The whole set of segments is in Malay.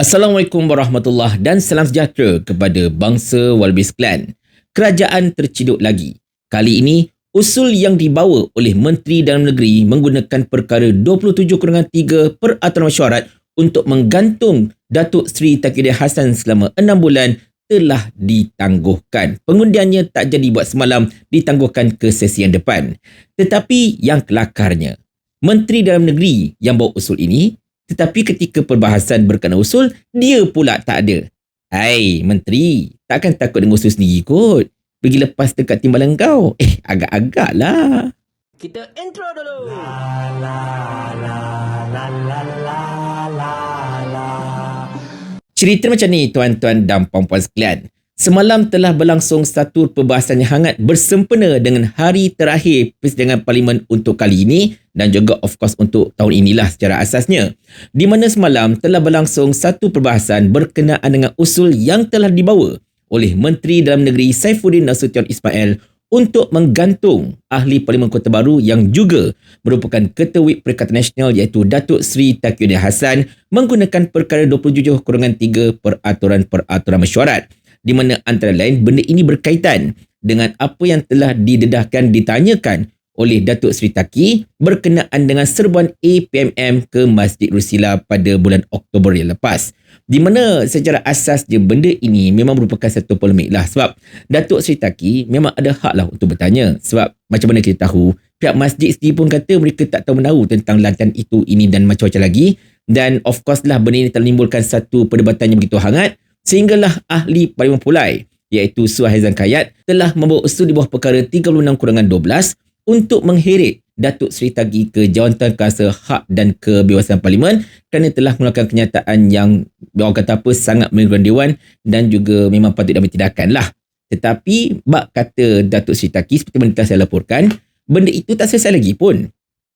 Assalamualaikum warahmatullahi dan salam sejahtera kepada bangsa Walbis Clan. Kerajaan terciduk lagi. Kali ini, usul yang dibawa oleh Menteri Dalam Negeri menggunakan perkara 27-3 peraturan mesyuarat untuk menggantung Datuk Seri Takiuddin Hassan selama 6 bulan telah ditangguhkan. Pengundiannya tak jadi buat semalam, ditangguhkan ke sesi yang depan. Tetapi yang kelakarnya, Menteri Dalam Negeri yang bawa usul ini tetapi ketika perbahasan berkenaan usul, dia pula tak ada. Hai, Menteri, takkan takut dengan usul sendiri kot. Pergi lepas dekat timbalan kau. Eh, agak-agak lah. Kita intro dulu. La la la la la la la la. Cerita macam ni tuan-tuan dan puan-puan sekalian. Semalam telah berlangsung satu perbahasan yang hangat bersempena dengan hari terakhir persidangan parlimen untuk kali ini dan juga of course untuk tahun inilah secara asasnya. Di mana semalam telah berlangsung satu perbahasan berkenaan dengan usul yang telah dibawa oleh Menteri Dalam Negeri Saifuddin Nasution Ismail untuk menggantung ahli Parlimen Kota Baru yang juga merupakan Ketua Whip Perikatan Nasional iaitu Datuk Seri Takiuddin Hassan menggunakan perkara 27-3 peraturan-peraturan mesyuarat di mana antara lain benda ini berkaitan dengan apa yang telah didedahkan ditanyakan oleh Datuk Seri Taki berkenaan dengan serbuan APMM ke Masjid Rusila pada bulan Oktober yang lepas. Di mana secara asas je benda ini memang merupakan satu polemik lah. Sebab Datuk Seri Taki memang ada hak lah untuk bertanya. Sebab macam mana kita tahu pihak masjid sendiri pun kata mereka tak tahu menahu tentang lantan itu ini dan macam-macam lagi. Dan of course lah benda ini telah menimbulkan satu perdebatan yang begitu hangat sehinggalah ahli Parlimen Pulai iaitu Suah Haizan Kayat telah membawa usul di bawah perkara 36 kurangan 12 untuk mengheret Datuk Seri Tagi ke jawatan kuasa hak dan kebebasan parlimen kerana telah mengeluarkan kenyataan yang orang kata apa sangat meneguran dewan dan juga memang patut diambil tindakan lah. Tetapi bak kata Datuk Seri Taki seperti mana telah saya laporkan, benda itu tak selesai lagi pun.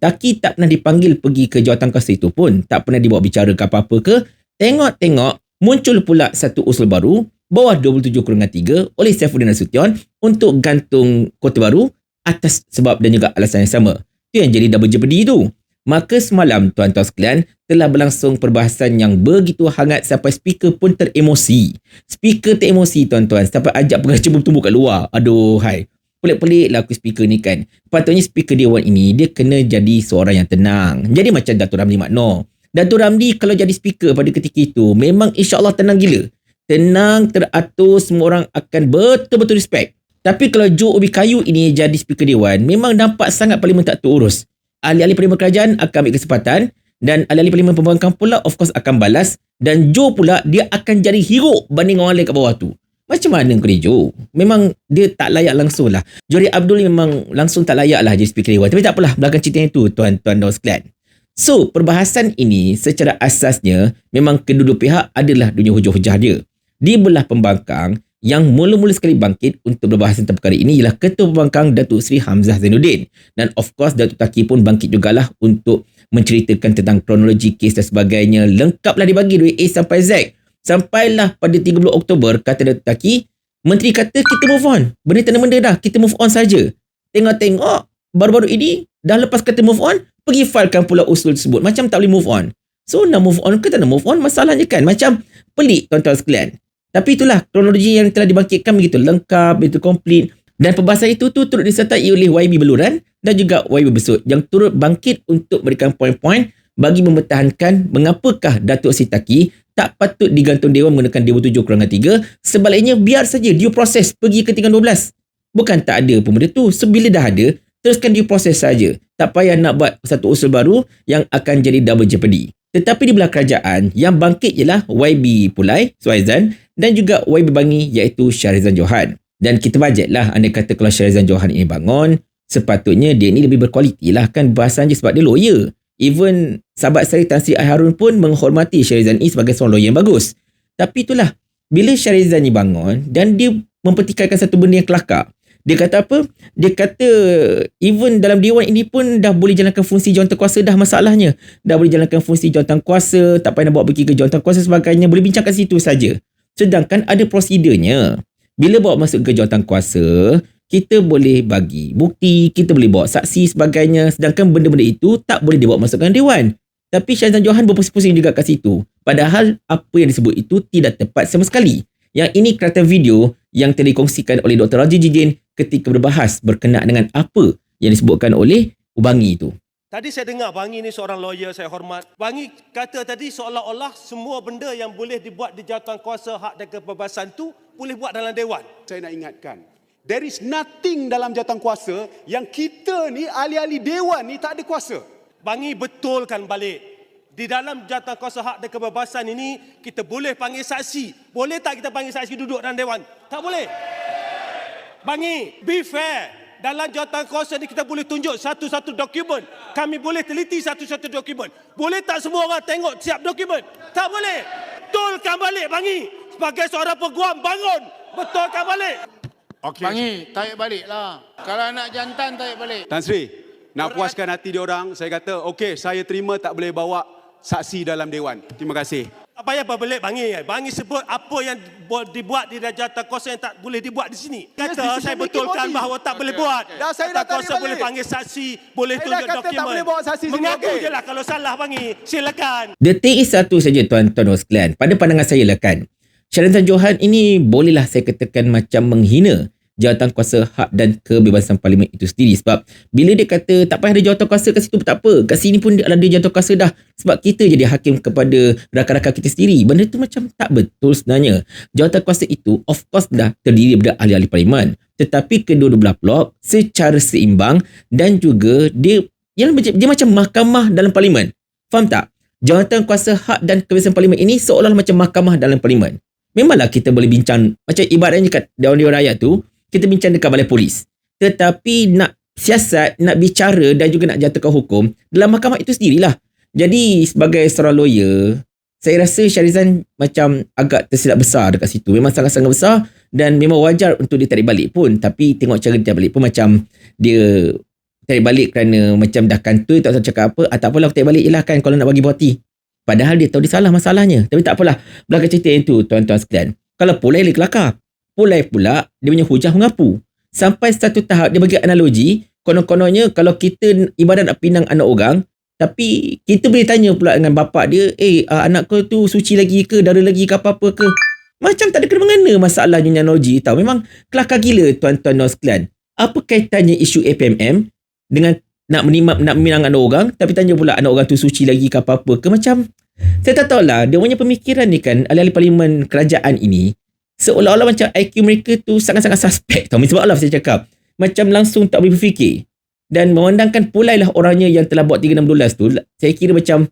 Taki tak pernah dipanggil pergi ke jawatan kuasa itu pun, tak pernah dibawa bicara ke apa-apa ke. Tengok-tengok muncul pula satu usul baru bawah 27 kurungan 3 oleh Saifuddin Nasution untuk gantung kota baru atas sebab dan juga alasan yang sama. Itu yang jadi double jeopardy itu. Maka semalam tuan-tuan sekalian telah berlangsung perbahasan yang begitu hangat sampai speaker pun teremosi. Speaker teremosi tuan-tuan sampai ajak pengacara bertumbuh kat luar. Aduh hai. Pelik-pelik lah aku speaker ni kan. Patutnya speaker Dewan ini dia kena jadi seorang yang tenang. Jadi macam Datuk Ramli Makno. Datuk Ramli kalau jadi speaker pada ketika itu memang insyaAllah tenang gila. Tenang, teratur, semua orang akan betul-betul respect. Tapi kalau Joe Obi Kayu ini jadi speaker Dewan, memang nampak sangat parlimen tak terurus. Ahli-ahli parlimen kerajaan akan ambil kesempatan dan ahli-ahli parlimen pembangkang pula of course akan balas dan Joe pula dia akan jadi hero banding orang lain kat bawah tu. Macam mana kau ni Joe? Memang dia tak layak langsung lah. Jori Abdul memang langsung tak layak lah jadi speaker Dewan. Tapi tak apalah belakang cerita itu tuan-tuan dan sekalian. So, perbahasan ini secara asasnya memang kedua-dua pihak adalah dunia hujah-hujah dia. Di belah pembangkang, yang mula-mula sekali bangkit untuk berbahas tentang perkara ini ialah Ketua Pembangkang Datuk Seri Hamzah Zainuddin. Dan of course, Datuk Taki pun bangkit jugalah untuk menceritakan tentang kronologi kes dan sebagainya. Lengkaplah dibagi dari A sampai Z. Sampailah pada 30 Oktober, kata Datuk Taki, Menteri kata kita move on. Benda tak benda dah, kita move on saja. Tengok-tengok, baru-baru ini, dah lepas kata move on, pergi filekan pula usul tersebut. Macam tak boleh move on. So nak move on ke tak nak move on? Masalahnya kan macam pelik tuan-tuan sekalian. Tapi itulah kronologi yang telah dibangkitkan begitu lengkap, begitu komplit. Dan perbahasan itu tu turut disertai oleh YB Beluran dan juga YB Besut yang turut bangkit untuk memberikan poin-poin bagi mempertahankan mengapakah Datuk Sitaki tak patut digantung Dewan menggunakan Dewan 7 kurangan 3. Sebaliknya biar saja dia proses pergi ke tingkat 12. Bukan tak ada pun benda tu. Sebila dah ada, teruskan dia proses saja. Tak payah nak buat satu usul baru yang akan jadi double jeopardy. Tetapi di belah kerajaan, yang bangkit ialah YB Pulai, Suaizan dan juga YB Bangi iaitu Syarizan Johan. Dan kita bajetlah anda kata kalau Syarizan Johan ini bangun, sepatutnya dia ni lebih berkualiti lah kan bahasan je sebab dia lawyer. Even sahabat saya Tan Sri Harun pun menghormati Syarizan ini sebagai seorang lawyer yang bagus. Tapi itulah, bila Syarizan ni bangun dan dia mempertikaikan satu benda yang kelakar, dia kata apa? Dia kata even dalam dewan ini pun dah boleh jalankan fungsi jawatan kuasa dah masalahnya. Dah boleh jalankan fungsi jawatan kuasa, tak payah nak bawa pergi ke jawatan kuasa sebagainya, boleh bincang kat situ saja. Sedangkan ada prosedurnya. Bila bawa masuk ke jawatan kuasa, kita boleh bagi bukti, kita boleh bawa saksi sebagainya. Sedangkan benda-benda itu tak boleh dibawa masuk ke dewan. Tapi Syazan Johan berpusing-pusing juga kat situ. Padahal apa yang disebut itu tidak tepat sama sekali. Yang ini kerana video yang telah dikongsikan oleh Dr. Raji Jijin ketika berbahas berkenaan dengan apa yang disebutkan oleh Ubangi itu. Tadi saya dengar Bangi ni seorang lawyer saya hormat. Bangi kata tadi seolah-olah semua benda yang boleh dibuat di jawatan kuasa hak dan kebebasan tu boleh buat dalam dewan. Saya nak ingatkan, there is nothing dalam jawatan kuasa yang kita ni ahli-ahli dewan ni tak ada kuasa. Bangi betulkan balik. Di dalam jawatan kuasa hak dan kebebasan ini kita boleh panggil saksi. Boleh tak kita panggil saksi duduk dalam dewan? Tak boleh. Bangi, be fair. Dalam jawatan kuasa ni kita boleh tunjuk satu-satu dokumen. Kami boleh teliti satu-satu dokumen. Boleh tak semua orang tengok siap dokumen? Tak boleh. Betulkan balik Bangi. Sebagai seorang peguam bangun. Betulkan balik. Okey. Bangi, tarik balik lah. Kalau nak jantan, tarik balik. Tan Sri, nak puaskan hati dia orang, saya kata, okey, saya terima tak boleh bawa saksi dalam dewan. Terima kasih. Tak payah berbelit Bangi. Bangi sebut apa yang bu- dibuat di jawatan kuasa yang tak boleh dibuat di sini. Kata decision saya betulkan body. bahawa tak boleh buat. Dah, saya dah kuasa balik. boleh panggil saksi, boleh Saya tunjuk kata tak dokumen. boleh bawa saksi sini, Mengaku okey. je lah kalau salah Bangi. Silakan. Detik is satu saja tuan-tuan dan sekalian. Pada pandangan saya lah kan. Syariatan Johan ini bolehlah saya katakan macam menghina jawatan kuasa hak dan kebebasan parlimen itu sendiri. Sebab bila dia kata tak payah ada jawatan kuasa kat situ tak apa. Kat sini pun dia ada jawatan kuasa dah. Sebab kita jadi hakim kepada rakan-rakan kita sendiri. Benda tu macam tak betul sebenarnya. Jawatan kuasa itu of course dah terdiri daripada ahli-ahli parlimen. Tetapi kedua-dua belah blok secara seimbang dan juga dia yang macam dia macam mahkamah dalam parlimen. Faham tak? Jawatan kuasa hak dan kebebasan parlimen ini seolah macam mahkamah dalam parlimen. Memanglah kita boleh bincang macam ibaratnya kat Dewan-Dewan Rakyat tu kita bincang dekat balai polis. Tetapi nak siasat nak bicara dan juga nak jatuhkan hukum dalam mahkamah itu sendirilah. Jadi sebagai seorang lawyer saya rasa Syarizan macam agak tersilap besar dekat situ. Memang sangat-sangat besar dan memang wajar untuk dia tarik balik pun. Tapi tengok cara dia tarik balik pun macam dia tarik balik kerana macam dah kantoi tak tahu cakap apa. Ah, tak apalah aku tarik balik je lah kan kalau nak bagi buati padahal dia tahu dia salah masalahnya. Tapi tak apalah. Belakang cerita yang tu tuan-tuan sekalian. Kalau Pulai dia kelakar Pulai pula dia punya hujah mengapu. Sampai satu tahap dia bagi analogi konon-kononnya kalau kita ibadat nak pinang anak orang tapi kita boleh tanya pula dengan bapak dia eh uh, anak kau tu suci lagi ke dara lagi ke apa-apa ke? Macam tak ada kena-mengena masalahnya analogi tau. Memang kelakar gila tuan-tuan dan sekalian. Apa kaitannya isu APMM dengan nak menimam nak minang anak orang tapi tanya pula anak orang tu suci lagi ke apa-apa ke? Macam saya tak tahulah dia punya pemikiran ni kan ahli-ahli parlimen kerajaan ini seolah-olah macam IQ mereka tu sangat-sangat suspek tau. Sebab Allah saya cakap macam langsung tak boleh berfikir. Dan memandangkan pulai lah orangnya yang telah buat 3612 tu saya kira macam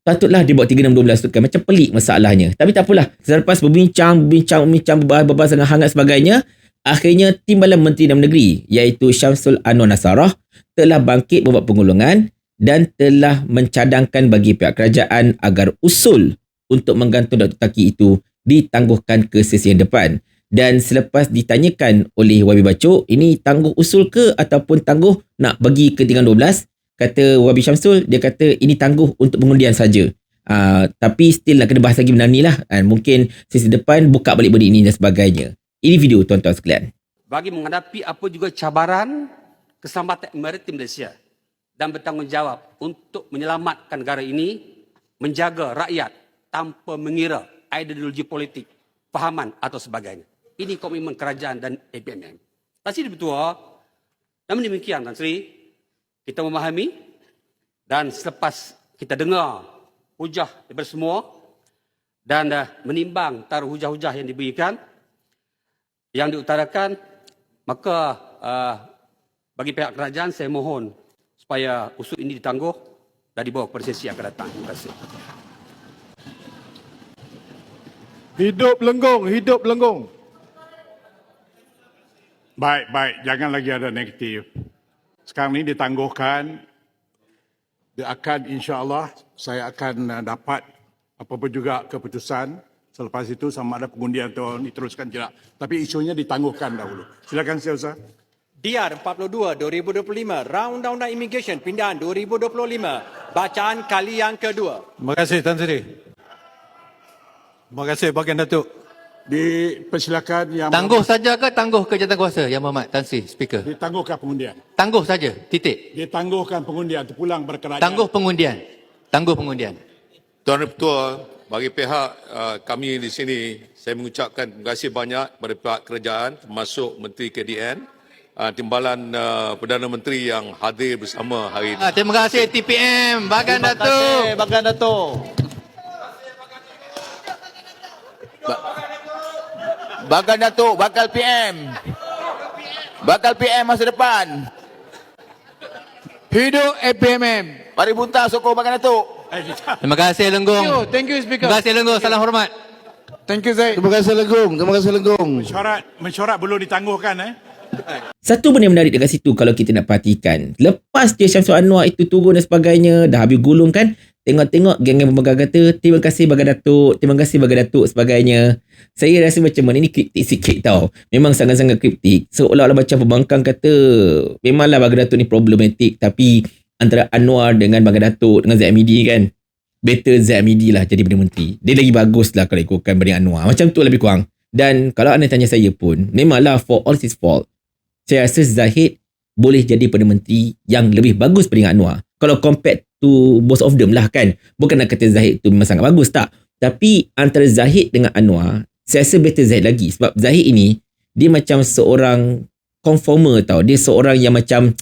patutlah dia buat 3612 tu kan. Macam pelik masalahnya. Tapi tak apalah. Selepas berbincang berbincang berbincang berbahas berbahas dengan hangat sebagainya akhirnya Timbalan Menteri Dalam Negeri iaitu Syamsul Anwar Nasarah telah bangkit membuat pengulungan dan telah mencadangkan bagi pihak kerajaan agar usul untuk menggantung Dr. Taki itu ditangguhkan ke sesi yang depan. Dan selepas ditanyakan oleh Wabi Bacok, ini tangguh usul ke ataupun tangguh nak bagi ke 312? Kata Wabi Syamsul, dia kata ini tangguh untuk pengundian saja. Uh, tapi still nak kena bahas lagi benda ni lah. And mungkin sesi depan buka balik benda ini dan sebagainya. Ini video tuan-tuan sekalian. bagi menghadapi apa juga cabaran keselamatan maritim Malaysia dan bertanggungjawab untuk menyelamatkan negara ini, menjaga rakyat tanpa mengira ideologi politik, fahaman atau sebagainya. Ini komitmen kerajaan dan APMM. Tan Sri Bertua, namun demikian Tan Sri, kita memahami dan selepas kita dengar hujah daripada semua dan uh, menimbang taruh hujah-hujah yang diberikan, yang diutarakan, maka uh, bagi pihak kerajaan saya mohon supaya usul ini ditangguh dan dibawa kepada sesi yang akan datang. Terima kasih. Hidup Lenggong, hidup Lenggong. Baik, baik. Jangan lagi ada negatif. Sekarang ini ditangguhkan. Dia akan insya-Allah saya akan uh, dapat apa-apa juga keputusan selepas itu sama ada pengundian atau diteruskan tidak. Tapi isunya ditangguhkan dahulu. Silakan saya Ustaz. DR 42 2025 Round Undang-Undang Immigration Pindahan 2025 Bacaan kali yang kedua Terima kasih Tan Sri. Terima kasih Bagian Datuk. Dipersilakan yang Tangguh saja ke tangguh ke jawatan kuasa Yang Berhormat Tan Sri, Speaker? ditangguhkan pengundian. Tangguh saja, titik. Ditangguhkan pengundian itu pulang berkerajaan. Tangguh pengundian. Tangguh pengundian. Tuan Ketua, bagi pihak uh, kami di sini, saya mengucapkan terima kasih banyak kepada pihak kerajaan termasuk Menteri KDN, uh, Timbalan uh, Perdana Menteri yang hadir bersama hari ini. Ah, terima kasih TPM. Bagan Datuk. Bagan Datuk. Bakal Datuk, bakal PM. Bakal PM masa depan. Hidup APMM. Mari buntah sokong bakal Datuk. Terima kasih Lenggong. Thank you, Speaker. Terima kasih Lenggong. Salam hormat. Thank you, Zaid. Terima kasih Lenggong. Terima kasih Lenggong. Mesyuarat, mesyuarat belum ditangguhkan eh. Satu benda menarik dekat situ kalau kita nak perhatikan. Lepas dia Syamsul Anwar itu turun dan sebagainya, dah habis gulung kan, tengok-tengok geng-geng pemegang kata, terima kasih Bagan Datuk, terima kasih Bagan Datuk sebagainya. Saya rasa macam mana ni kriptik sikit tau. Memang sangat-sangat kriptik. Seolah-olah macam pembangkang kata, memanglah Bagan Datuk ni problematik tapi antara Anwar dengan Bagan Datuk dengan ZMD kan, better ZMD lah jadi Perdana Menteri. Dia lagi bagus lah kalau ikutkan berbanding Anwar. Macam tu lebih kurang. Dan kalau anda tanya saya pun, memanglah for all his fault, saya rasa Zahid boleh jadi Perdana Menteri yang lebih bagus berbanding Anwar. Kalau compared to both of them lah kan. Bukan nak kata Zahid tu memang sangat bagus tak. Tapi antara Zahid dengan Anwar, saya rasa better Zahid lagi. Sebab Zahid ini, dia macam seorang conformer tau. Dia seorang yang macam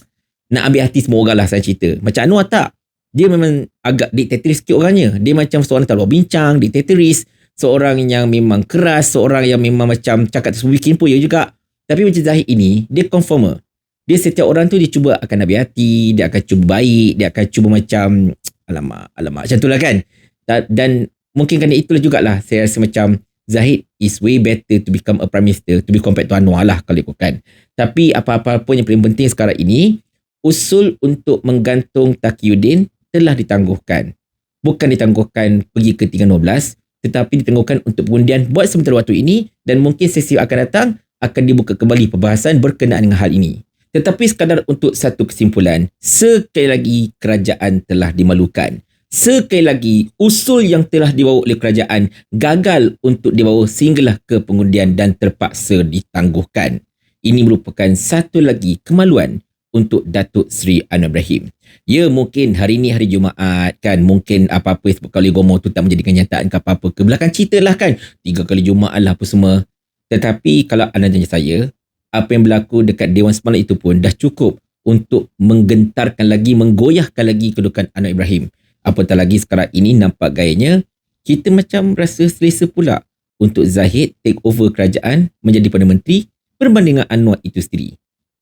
nak ambil hati semua orang lah saya cerita. Macam Anwar tak. Dia memang agak diktatoris sikit orangnya. Dia macam seorang luar bincang, diktatoris. Seorang yang memang keras, seorang yang memang macam cakap tersebutin pun ya juga. Tapi macam Zahid ini, dia conformer. Dia setiap orang tu dia cuba akan ambil hati, dia akan cuba baik, dia akan cuba macam alamak, alamak macam tu lah kan. Dan, dan mungkin kerana itulah jugalah saya rasa macam Zahid is way better to become a prime minister to be compared to Anwar lah kalau ikutkan. Tapi apa-apa pun yang paling penting sekarang ini, usul untuk menggantung Taqiyuddin telah ditangguhkan. Bukan ditangguhkan pergi ke 312, tetapi ditangguhkan untuk pengundian buat sementara waktu ini dan mungkin sesi akan datang akan dibuka kembali perbahasan berkenaan dengan hal ini. Tetapi sekadar untuk satu kesimpulan, sekali lagi kerajaan telah dimalukan. Sekali lagi, usul yang telah dibawa oleh kerajaan gagal untuk dibawa sehinggalah ke pengundian dan terpaksa ditangguhkan. Ini merupakan satu lagi kemaluan untuk Datuk Seri Anwar Ibrahim. Ya mungkin hari ini hari Jumaat kan mungkin apa-apa yang sebut kali gomo tu tak menjadi kenyataan ke apa-apa ke belakang cerita lah kan. Tiga kali Jumaat lah apa semua. Tetapi kalau anda tanya saya, apa yang berlaku dekat Dewan semalam itu pun dah cukup untuk menggentarkan lagi, menggoyahkan lagi kedudukan Anwar Ibrahim. Apatah lagi sekarang ini nampak gayanya, kita macam rasa selesa pula untuk Zahid take over kerajaan menjadi Perdana Menteri berbanding dengan Anwar itu sendiri.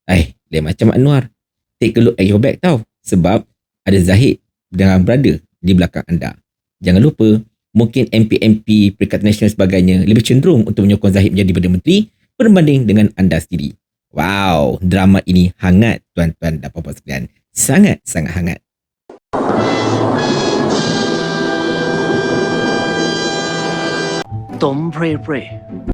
Eh, lain macam Anwar. Take a look at your back tau. Sebab ada Zahid dengan berada di belakang anda. Jangan lupa, mungkin MP-MP Perikatan Nasional sebagainya lebih cenderung untuk menyokong Zahid menjadi Perdana Menteri berbanding dengan anda sendiri. Wow, drama ini hangat tuan-tuan dan puan-puan sekalian. Sangat-sangat hangat. Don't pray, pray.